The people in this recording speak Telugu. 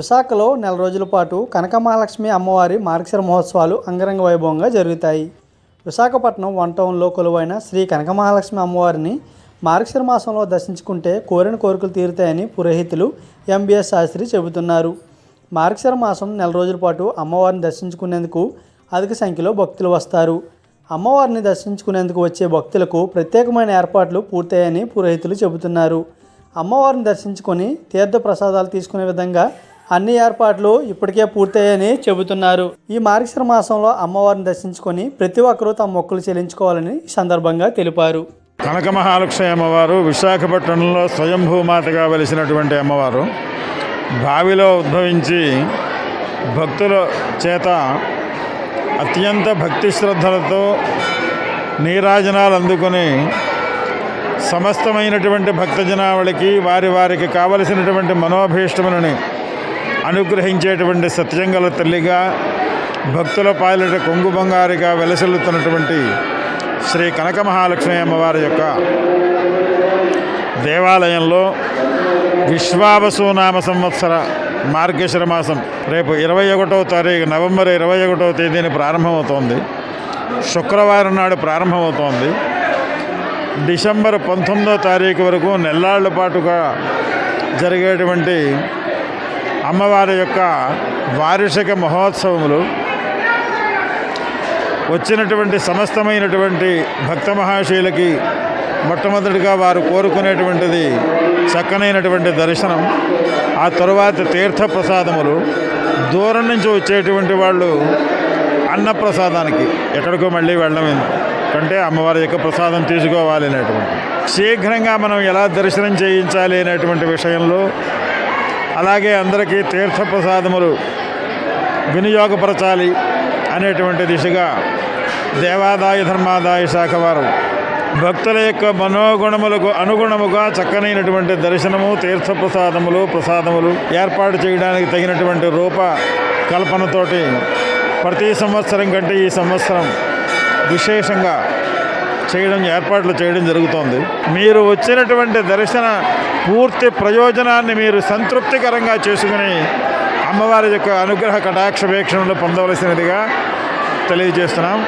విశాఖలో నెల రోజుల పాటు కనకమహాలక్ష్మి అమ్మవారి మార్గశిర మహోత్సవాలు అంగరంగ వైభవంగా జరుగుతాయి. విశాఖపట్నం వన్ టౌన్లో కొలువైన శ్రీ కనకమహాలక్ష్మి అమ్మవారిని మార్గశిర మాసంలో దర్శించుకుంటే కోరిన కోరికలు తీరుతాయని పురోహితులు ఎంబీఎస్ శాస్త్రి చెబుతున్నారు. మార్గశిర మాసం నెల రోజుల పాటు అమ్మవారిని దర్శించుకునేందుకు అధిక సంఖ్యలో భక్తులు వస్తారు. అమ్మవారిని దర్శించుకునేందుకు వచ్చే భక్తులకు ప్రత్యేకమైన ఏర్పాట్లు పూర్తయ్యాయని పురోహితులు చెబుతున్నారు. అమ్మవారిని దర్శించుకొని తీర్థ ప్రసాదాలు తీసుకునే విధంగా అన్ని ఏర్పాట్లు ఇప్పటికే పూర్తయ్యాయని చెబుతున్నారు. ఈ మార్గశిర మాసంలో అమ్మవారిని దర్శించుకొని ప్రతి ఒక్కరూ తమ మొక్కులు చెల్లించుకోవాలని సందర్భంగా తెలిపారు. కనక మహాలక్ష్మి అమ్మవారు విశాఖపట్నంలో స్వయంభూమాతగా వెలిసినటువంటి అమ్మవారు బావిలో ఉద్భవించి భక్తుల చేత అత్యంత భక్తి శ్రద్ధలతో నీరాజనాలు అందుకొని సమస్తమైనటువంటి భక్తజనావళికి వారి వారికి కావలసినటువంటి మనోభీష్టములని అనుగ్రహించేటువంటి సత్యంగల తల్లిగా భక్తుల పాలిట కొంగు బంగారిగా వెలసిల్లుతున్నటువంటి శ్రీ కనక మహాలక్ష్మి అమ్మవారి యొక్క దేవాలయంలో విశ్వావసునామ సంవత్సర మార్గేశ్వర మాసం రేపు ఇరవై ఒకటో తారీఖు నవంబర్ ఇరవై ఒకటో తేదీన ప్రారంభమవుతోంది. శుక్రవారం నాడు ప్రారంభమవుతోంది. డిసెంబర్ పంతొమ్మిదో తారీఖు వరకు నెల్లాళ్ళ పాటుగా జరిగేటువంటి అమ్మవారి యొక్క వార్షిక మహోత్సవములు వచ్చినటువంటి సమస్తమైనటువంటి భక్త మహాశీలకి మొట్టమొదటిగా వారు కోరుకునేటువంటిది చక్కనైనటువంటి దర్శనం ఆ తరువాత తీర్థ ప్రసాదములు దూరం నుంచి వచ్చేటువంటి వాళ్ళు అన్నప్రసాదానికి ఎక్కడికో మళ్ళీ వెళ్ళడం కంటే అమ్మవారి యొక్క ప్రసాదం తీసుకోవాలి అనేటువంటి. శీఘ్రంగా మనం ఎలా దర్శనం చేయించాలి అనేటువంటి విషయంలో అలాగే అందరికీ తీర్థ ప్రసాదములు వినియోగపరచాలి అనేటువంటి దిశగా దేవాదాయ ధర్మాదాయ శాఖ వారు భక్తుల యొక్క మనోగుణములకు అనుగుణముగా చక్కనైనటువంటి దర్శనము తీర్థ ప్రసాదములు ప్రసాదములు ఏర్పాటు చేయడానికి తగినటువంటి రూప కల్పనతోటి ప్రతి సంవత్సరం కంటే ఈ సంవత్సరం విశేషంగా చేయడం ఏర్పాట్లు చేయడం జరుగుతోంది. మీరు వచ్చినటువంటి దర్శన పూర్తి ప్రయోజనాన్ని మీరు సంతృప్తికరంగా చేసుకుని అమ్మవారి యొక్క అనుగ్రహ కటాక్ష వీక్షణలు పొందవలసినదిగా తెలియజేస్తున్నాం.